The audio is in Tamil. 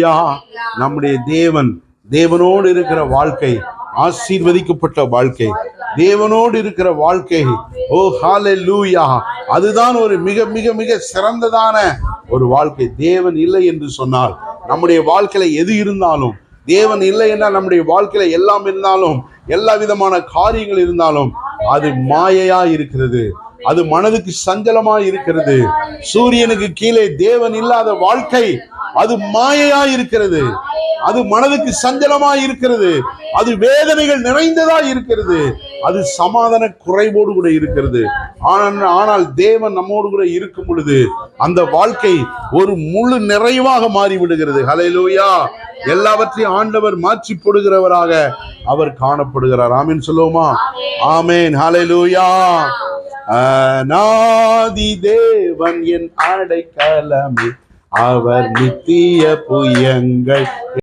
யா, நம்முடைய தேவன் தேவனோடு இருக்கிற வாழ்க்கை ஆசீர்வதிக்கப்பட்ட வாழ்க்கை தேவனோடு இருக்கிற வாழ்க்கை. ஓ ஹalleluya. அதுதான் ஒரு மிக மிக மிக சிறந்ததான ஒரு வாழ்க்கை. தேவன் இல்லை என்று சொன்னால் நம்முடைய வாழ்க்கையில எது இருந்தாலும் தேவன் இல்லை என்றால் நம்முடைய வாழ்க்கையில எல்லாம் இருந்தாலும் எல்லா விதமான காரியங்கள் இருந்தாலும் அது மாயையா இருக்கிறது. அது மனதுக்கு சஞ்சலமா இருக்கிறது. சூரியனுக்கு கீழே தேவன் இல்லாத வாழ்க்கை அது மாயையா இருக்கிறது. அது மனதுக்கு சஞ்சலமா இருக்கிறது. அது வேதனைகள் நிறைந்ததா இருக்கிறது. அது சமாதான குறைவோடு கூட இருக்கிறது. ஆனால் ஆனால் தேவன் நம்மோடு கூட இருக்கும் பொழுது அந்த வாழ்க்கை ஒரு முழு நிறைவாக மாறி விடுகிறது ஹalleluya. எல்லாவற்றையும் ஆண்டவர் மாற்றி போடுகிறவராக அவர் காணப்படுகிறார். ஆமீன் சொல்லுவோமா? ஆமேன். ஹalleluya. அநாதி தேவன் என் அடைக்கலமே அவர் நித்திய புயங்கள்